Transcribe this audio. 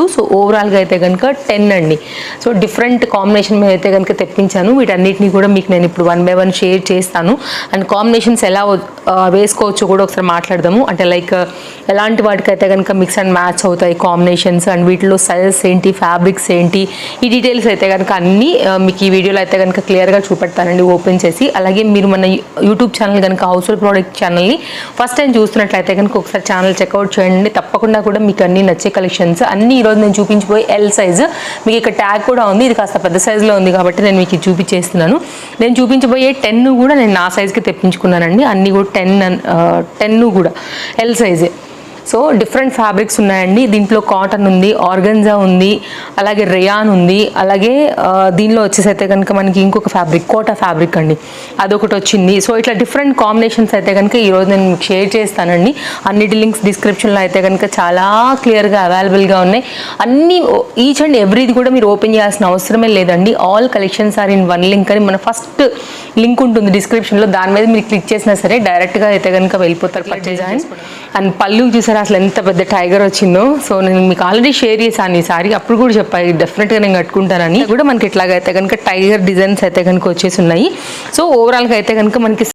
So ఓవరాల్గా అయితే కనుక టెన్ అండి. సో డిఫరెంట్ కాంబినేషన్ మీద అయితే కనుక తెప్పించాను. వీటన్నిటిని కూడా మీకు నేను ఇప్పుడు వన్ బై వన్ షేర్ చేస్తాను. అండ్ కాంబినేషన్స్ ఎలా వేసుకోవచ్చు వేసుకోవచ్చో కూడా ఒకసారి మాట్లాడదాము. అంటే లైక్ ఎలాంటి వాటికైతే కనుక మిక్స్ అండ్ మ్యాచ్ అవుతాయి కాంబినేషన్స్ అండ్ వీటిలో సైజెస్ ఏంటి ఫ్యాబ్రిక్స్ ఏంటి ఈ డీటెయిల్స్ అయితే కనుక అన్నీ మీకు ఈ వీడియోలో అయితే కనుక క్లియర్గా చూపెడతానండి ఓపెన్ చేసి. అలాగే మీరు మన యూట్యూబ్ ఛానల్ కనుక హౌస్ హోల్డ్ ప్రోడక్ట్ ఛానల్ని ఫస్ట్ టైం చూస్తున్నట్లయితే కనుక ఒకసారి ఛానల్ చెక్అవుట్ చేయండి. తప్పకుండా కూడా మీకు అన్ని నచ్చే కలెక్షన్స్ అన్ని ఈరోజు నేను చూపించిపోయి ఎల్ సైజు మీకు ఇక్కడ ట్యాగ్ కూడా ఉంది. ఇది కాస్త పెద్ద సైజులో ఉంది కాబట్టి నేను మీకు చూపించేస్తున్నాను. నేను చూపించబోయే టెన్ కూడా నేను నా సైజ్కి తెప్పించుకున్నానండి. అన్ని కూడా టెన్ uh, టెన్ కూడా ఎల్ సైజే సో డిఫరెంట్ ఫ్యాబ్రిక్స్ ఉన్నాయండి. దీంట్లో కాటన్ ఉంది ఆర్గన్జా ఉంది అలాగే రేయాన్ ఉంది అలాగే దీనిలో వచ్చేసి అయితే కనుక మనకి ఇంకొక ఫ్యాబ్రిక్ కోటా ఫ్యాబ్రిక్ అండి. అదొకటి వచ్చింది. సో ఇట్లా డిఫరెంట్ కాంబినేషన్స్ అయితే కనుక ఈరోజు నేను మీకు షేర్ చేస్తానండి. అన్నిటి లింక్స్ డిస్క్రిప్షన్లో అయితే కనుక చాలా క్లియర్గా అవైలబుల్గా ఉన్నాయి. అన్ని ఈచ్ అండ్ ఎవ్రీది కూడా మీరు ఓపెన్ చేయాల్సిన అవసరమే లేదండి. All collections are in one link అని మన ఫస్ట్ లింక్ ఉంటుంది డిస్క్రిప్షన్లో. దాని మీద మీరు క్లిక్ చేసినా సరే డైరెక్ట్గా అయితే కనుక వెళ్ళిపోతారు పర్చేజ్ అండ్ పళ్ళు చూసారా అసలు ఎంత పెద్ద టైగర్ వచ్చిందో. సో నేను మీకు ఆల్రెడీ షేర్ చేశాను ఈ సారీ అప్పుడు కూడా చెప్పాను డెఫినెట్గా నేను కట్టుకుంటానని. కూడా మనకి ఇట్లాగైతే కనుక టైగర్ డిజైన్స్ అయితే కనుక వచ్చేసి ఉన్నాయి. సో ఓవరాల్గా అయితే కనుక మనకి